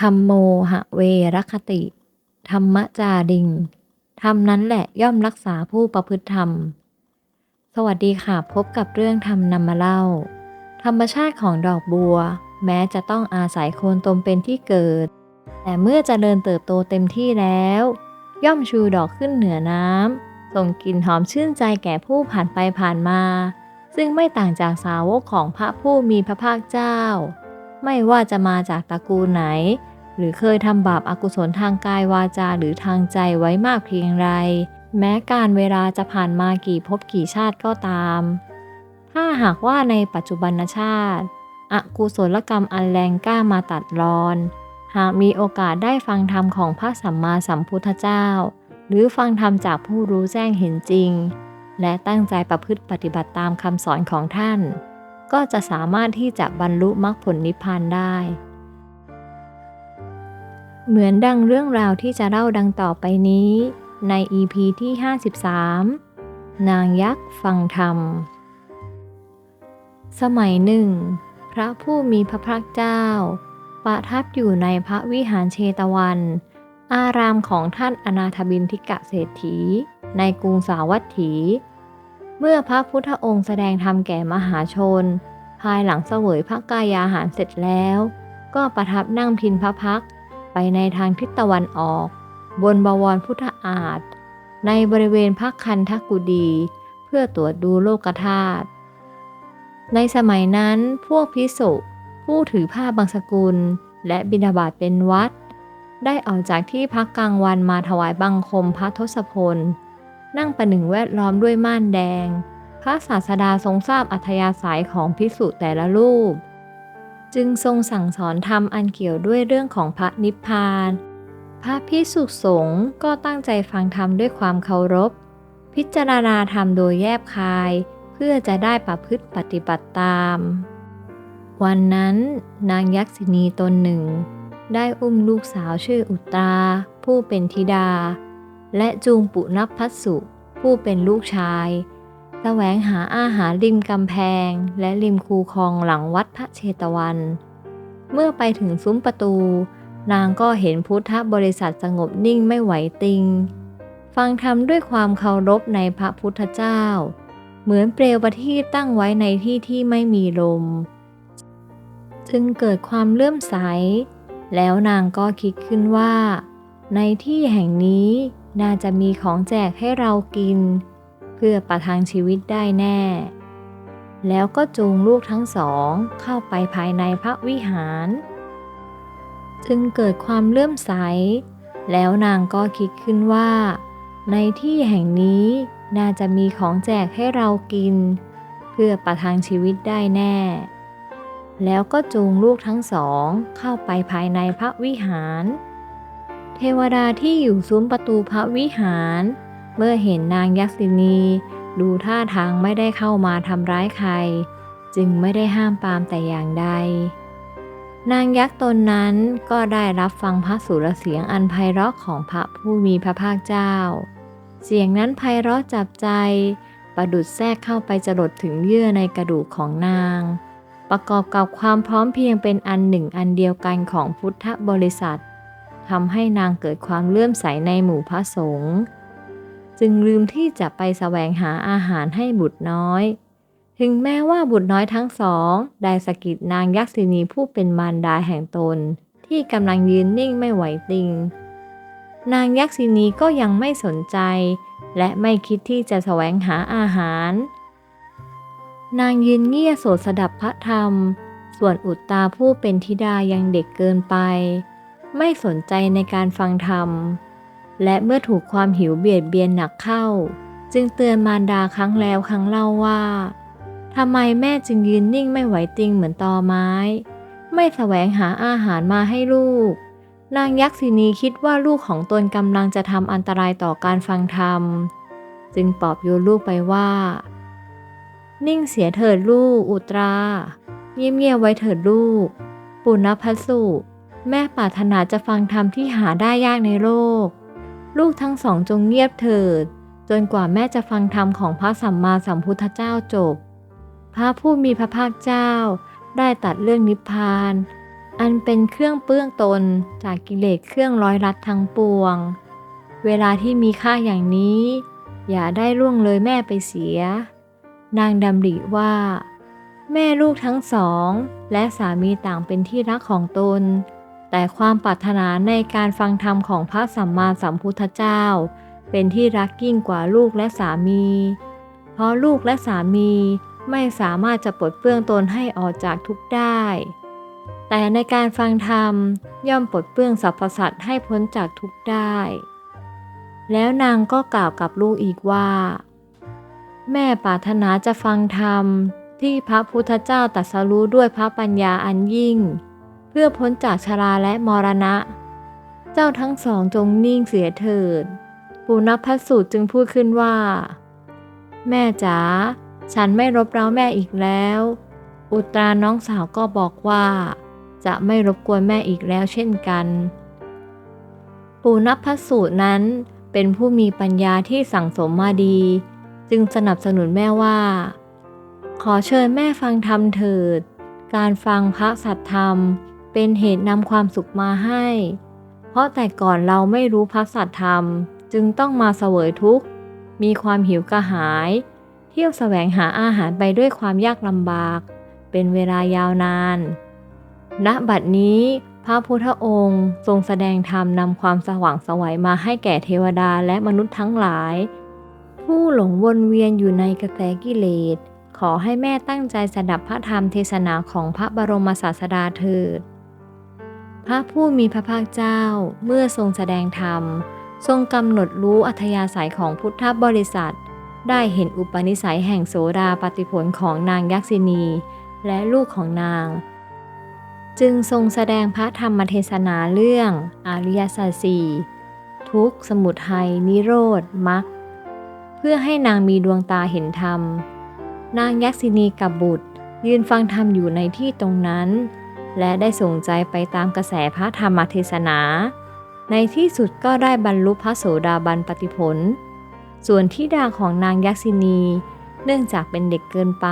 ธรรมโมหะเวรคติ ธรรมจาริง ธรรมนั้นแหละย่อมรักษาผู้ประพฤติธรรม สวัสดีค่ะ พบกับเรื่องธรรมนำมาเล่า ธรรมชาติของดอกบัว แม้จะต้องอาศัยโคนตมเป็นที่เกิด แต่เมื่อจเจริญเติบโตเต็มที่แล้ว ย่อมชูดอกขึ้นเหนือน้ำส่งกลิ่นหอมชื่นใจแก่ผู้ผ่านไปผ่านมา ซึ่งไม่ต่างจากสาวกของพระผู้มีพระภาคเจ้า ไม่ว่าจะมาจากตระกูลไหน หรือเคยทำบาปอากุศลทางกายวาจาหรือทางใจไว้มากเพียงไร แม้การเวลาจะผ่านมากี่ภพกี่ชาติก็ตาม ถ้าหากว่าในปัจจุบันชาติอกุศลกรรมอันแรงกล้ามาตัดรอน หากมีโอกาสได้ฟังธรรมของพระสัมมาสัมพุทธเจ้า หรือฟังธรรมจากผู้รู้แจ้งเห็นจริง และตั้งใจประพฤติปฏิบัติตามคำสอนของท่าน ก็จะสามารถที่จะบรรลุมรรคผลนิพพานได้ เหมือนดังเรื่องราวที่จะเล่าดังต่อไปนี้ ใน EP ที่ 53 นางยักษ์ฟังธรรม สมัยหนึ่ง พระผู้มีพระภาคเจ้า ประทับอยู่ในพระวิหารเชตวัน อารามของท่านอนาถบินทิกะเศรษฐี ในกรุงสาวัตถี เมื่อพระพุทธองค์แสดงธรรมแก่มหาชน ภายหลังเสวยพระกายาหารเสร็จแล้ว ก็ประทับนั่งพินพระพักไปในทางทิศตะวันออก บนบวรพุทธอาฏในบริเวณพระคันทกุดี เพื่อตรวจดูโลกธาตุในสมัยนั้นพวกพิสุผู้ถือผ้าบางสกุล และบิณฑบาตเป็นวัด ได้ออกจากที่พักกลางวันมาถวายบังคมพระทศพล นั่งประหนึ่งแวดล้อมด้วยม่านแดง พระศาสดาทรงทราบอัธยาศัยของพิสุแต่ละรูป จึงทรงสั่งสอนธรรมอันเกี่ยวด้วยเรื่องของพระนิพพาน พระพิสุสงฆ์ก็ตั้งใจฟังธรรมด้วยความเคารพ พิจารณาธรรมโดยแยบคาย เพื่อจะได้ประพฤติปฏิบัติตาม วันนั้นนางยักษินีตนหนึ่ง ได้อุ้มลูกสาวชื่ออุตราผู้เป็นธิดา และจูงปุนับพัสสุผู้เป็นลูกชายแสวงหาอาหารริมกำแพง และริมคูคลองหลังวัดพระเชตวัน เมื่อไปถึงซุ้มประตู นางก็เห็นพุทธบริษัทสงบนิ่งไม่ไหวติง ฟังธรรมด้วยความเคารพในพระพุทธเจ้า เหมือนเปลวประทีปตั้งไว้ในที่ที่ไม่มีลม จึงเกิดความเลื่อมใส แล้วนางก็คิดขึ้นว่า ในที่แห่งนี้ น่าจะมีของแจกให้เรากิน เพื่อประทังชีวิตได้แน่ แล้วก็จูงลูกทั้งสองเข้าไปภายในพระวิหาร จึงเกิดความเลื่อมใส แล้วนางก็คิดขึ้นว่า ในที่แห่งนี้น่าจะมีของแจกให้เรากิน เพื่อประทังชีวิตได้แน่ แล้วก็จูงลูกทั้งสองเข้าไปภายในพระวิหาร ทวดาที่อยู่ซุ้มประตูพระวิหาร เมื่อเห็นนางยักษินี ดูท่าทางไม่ได้เข้ามาทำร้ายใคร จึงไม่ได้ห้ามปามแต่อย่างใด นางยักษ์ตนนั้นก็ได้รับฟังพระสุรเสียงอันไพเราะของพระผู้มีพระภาคเจ้า เสียงนั้นไพเราะจับใจ ประดุดแทรกเข้าไปจรดถึงเยื่อในกระดูกของนาง ประกอบกับความพร้อมเพียงเป็นอันหนึ่งอันเดียวกันของพุทธบริษัท ทำให้นางเกิดความเลื่อมใสในหมู่พระสงฆ์จึงลืมที่จะไปแสวงหาอาหารให้บุตรน้อย ถึงแม้ว่าบุตรน้อยทั้งสอง ได้สะกิดนางยักษินีผู้เป็นมารดาแห่งตน ที่กำลังยืนนิ่งไม่ไหวติง นางยักษินีก็ยังไม่สนใจ และไม่คิดที่จะแสวงหาอาหาร นางยืนเงียโสดสดับพระธรรม ส่วนอุตตาผู้เป็นธิดายังเด็กเกินไป ไม่สนใจในการฟังธรรม และเมื่อถูกความหิวเบียดเบียนหนักเข้า จึงเตือนมารดาครั้งแล้วครั้งเล่าว่าทำไมแม่จึงยืนนิ่งไม่ไหวติงเหมือนตอไม้ ไม่แสวงหาอาหารมาให้ลูก นางยักษินีคิดว่าลูกของตนกำลังจะทำอันตรายต่อการฟังธรรม จึงปลอบโยนลูกไปว่า นิ่งเสียเถิดลูกอุตรา เงียบไว้เถิดลูก ปุณณพัสุ แม่ปรารถนาจะฟังธรรมที่หาได้ยากในโลก ลูกทั้งสองจงเงียบเถิด จนกว่าแม่จะฟังธรรมของพระสัมมาสัมพุทธเจ้าจบ พระผู้มีพระภาคเจ้าได้ตัดเรื่องนิพพาน อันเป็นเครื่องเปื้องตนจากกิเลสเครื่องร้อยรัดทั้งปวง เวลาที่มีค่าอย่างนี้ อย่าได้ล่วงเลยแม่ไปเสีย นางดำริว่า แม่ลูกทั้งสอง และสามีต่างเป็นที่รักของตน แต่ความปรารถนาในการฟังธรรมของพระสัมมาสัมพุทธเจ้า เป็นที่รักยิ่งกว่าลูกและสามี เพราะลูกและสามีไม่สามารถจะปลดเปลื้องตนให้ออกจากทุกข์ได้ แต่ในการฟังธรรมย่อมปลดเปลื้องสรรพสัตว์ให้พ้นจากทุกข์ได้ แล้วนางก็กล่าวกับลูกอีกว่า แม่ปรารถนาจะฟังธรรมที่พระพุทธเจ้าตรัสรู้ด้วยพระปัญญาอันยิ่ง เพื่อพ้นจากชราและมรณะ เจ้าทั้งสองจงนิ่งเสียเถิด ปุณพัสูตรจึงพูดขึ้นว่า แม่จ๋าฉันไม่รบเร้าแม่อีกแล้ว อุตราน้องสาวก็บอกว่า จะไม่รบกวนแม่อีกแล้วเช่นกันปูนัสูตรนั้นเป็นผู้มีปัญญาที่สั่งสมมาดี จึงสนับสนุนแม่ว่า ขอเชิญแม่ฟังธรรมเถิด การฟังพระสัทธรรม เป็นเหตุนำความสุขมาให้ เพราะแต่ก่อนเราไม่รู้พระสัทธรรม จึงต้องมาเสวยทุกข์ มีความหิวกระหาย เที่ยวแสวงหาอาหารไปด้วยความยากลำบาก เป็นเวลายาวนาน ณ บัดนี้พระพุทธองค์ทรงแสดงธรรมนำความสว่างสวัยมาให้แก่เทวดาและมนุษย์ทั้งหลาย ผู้หลงวนเวียนอยู่ในกระแสกิเลส ขอให้แม่ตั้งใจสดับพระธรรมเทศนาของพระบรมศาสดาเถิด พระผู้มีพระภาคเจ้าเมื่อทรงแสดงธรรม ทรงกำหนดรู้อัธยาศัยของพุทธบริษัท ได้เห็นอุปนิสัยแห่งโสดาปฏิผลของนางยักษินี และลูกของนาง จึงทรงแสดงพระธรรมเทศนาเรื่อง อริยสัจสี่ทุกสมุทัยนิโรธมรรคเพื่อให้นางมีดวงตาเห็นธรรม นางยักษินีกับบุตรยืนฟังธรรมอยู่ในที่ตรงนั้น และได้ส่งใจไปตามกระแสพระธรรมเทศนา ในที่สุดก็ได้บรรลุพระโสดาบันปฏิผล ส่วนที่ดาของนางยักษินี เนื่องจากเป็นเด็กเกินไป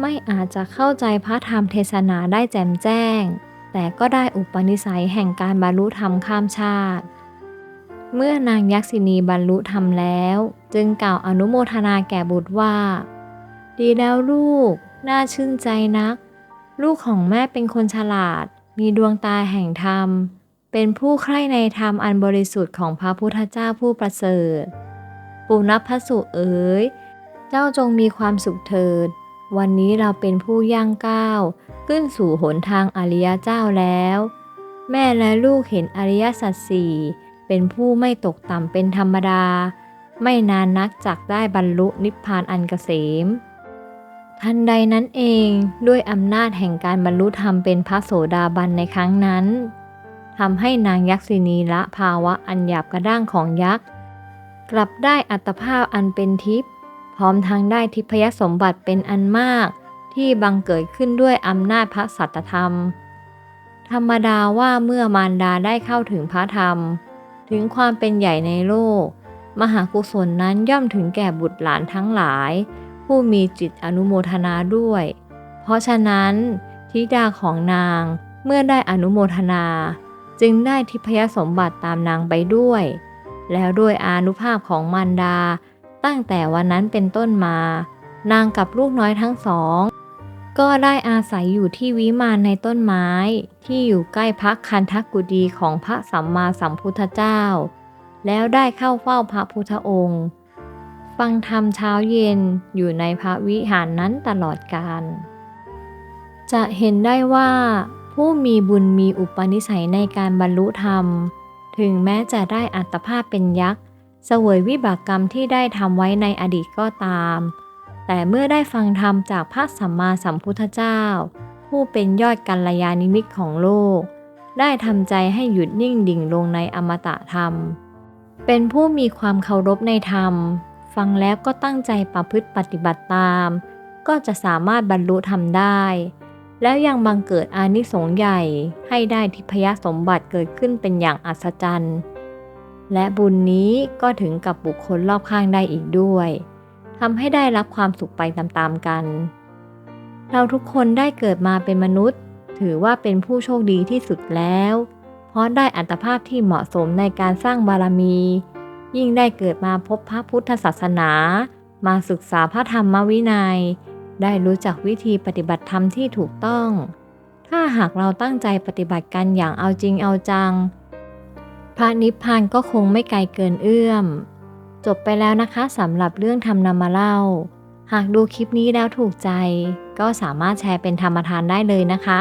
ไม่อาจจะเข้าใจพระธรรมเทศนาได้แจ่มแจ้ง แต่ก็ได้อุปนิสัยแห่งการบรรลุธรรมข้ามชาติ เมื่อนางยักษินีบรรลุธรรมแล้ว จึงกล่าวอนุโมทนาแก่บุตรว่า ดีแล้วลูก น่าชื่นใจนัก ลูกของแม่เป็นคนฉลาด มีดวงตาแห่งธรรม เป็นผู้ใคร่ในธรรมอันบริสุทธิ์ของพระพุทธเจ้าผู้ประเสริฐ ปุณพสุเอ๋ย เจ้าจงมีความสุขเถิด วันนี้เราเป็นผู้ย่างก้าว ขึ้นสู่หนทางอริยเจ้าแล้ว แม่และลูกเห็นอริยสัจสี่เป็นผู้ไม่ตกต่ำเป็นธรรมดา ไม่นานนักจักได้บรรลุนิพพานอันเกษม ทันใดนั้นเองด้วยอำนาจแห่งการบรรลุธรรมเป็นพระโสดาบันในครั้งนั้นทำให้นางยักษินีละภาวะอันหยาบกระด้างของยักษ์กลับได้อัตภาพอันเป็นทิพย์พร้อมทั้งได้ทิพยสมบัติเป็นอันมาก ที่บังเกิดขึ้นด้วยอำนาจพระสัตธรรม ธรรมดาว่าเมื่อมารดาได้เข้าถึงพระธรรม ถึงความเป็นใหญ่ในโลก มหากุศลนั้นย่อมถึงแก่บุตรหลานทั้งหลาย ผู้มีจิตอนุโมทนาด้วย เพราะฉะนั้นธิดาของนางเมื่อได้อนุโมทนา จึงได้ทิพยสมบัติตามนางไปด้วย แล้วด้วยอนุภาพของมารดา ตั้งแต่วันนั้นเป็นต้นมา นางกับลูกน้อยทั้งสอง ก็ได้อาศัยอยู่ที่วิมานในต้นไม้ ที่อยู่ใกล้พักคันทกุดีของพระสัมมาสัมพุทธเจ้า แล้วได้เข้าเฝ้าพระพุทธองค์ ฟังธรรมเช้าเย็นอยู่ในพระวิหารนั้นตลอดกาลจะเห็นได้ว่าผู้มีบุญมีอุปนิสัยในการบรรลุธรรม ถึงแม้จะได้อัตภาพเป็นยักษ์เสวยวิบากกรรมที่ได้ทำไว้ในอดีตก็ตาม แต่เมื่อได้ฟังธรรมจากพระสัมมาสัมพุทธเจ้า ผู้เป็นยอดกัลยาณิมิตของโลก ได้ทำใจให้หยุดนิ่งดิ่งลงในอมตะธรรม เป็นผู้มีความเคารพในธรรม ฟังแล้วก็ตั้งใจประพฤติปฏิบัติตาม ก็จะสามารถบรรลุธรรมได้ แล้วยังบังเกิดอานิสงส์ใหญ่ให้ได้ทิพยสมบัติเกิดขึ้นเป็นอย่างอัศจรรย์ และบุญนี้ก็ถึงกับบุคคลรอบข้างได้อีกด้วยทำให้ได้รับความสุขไปตามๆกัน เราทุกคนได้เกิดมาเป็นมนุษย์ ถือว่าเป็นผู้โชคดีที่สุดแล้ว เพราะได้อัตภาพที่เหมาะสมในการสร้างบารมี ยิ่งได้เกิดมาพบพระพุทธศาสนา มาศึกษาพระธรรมวินัย ได้รู้จักวิธีปฏิบัติธรรมที่ถูกต้อง ถ้าหากเราตั้งใจปฏิบัติกันอย่างเอาจริงเอาจัง พระนิพพานก็คงไม่ไกลเกินเอื้อม จบไปแล้วนะคะสำหรับเรื่องทำนำมาเล่า หากดูคลิปนี้แล้วถูกใจ ก็สามารถแชร์เป็นธรรมทานได้เลยนะคะ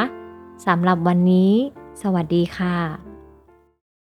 สำหรับวันนี้ สวัสดีค่ะ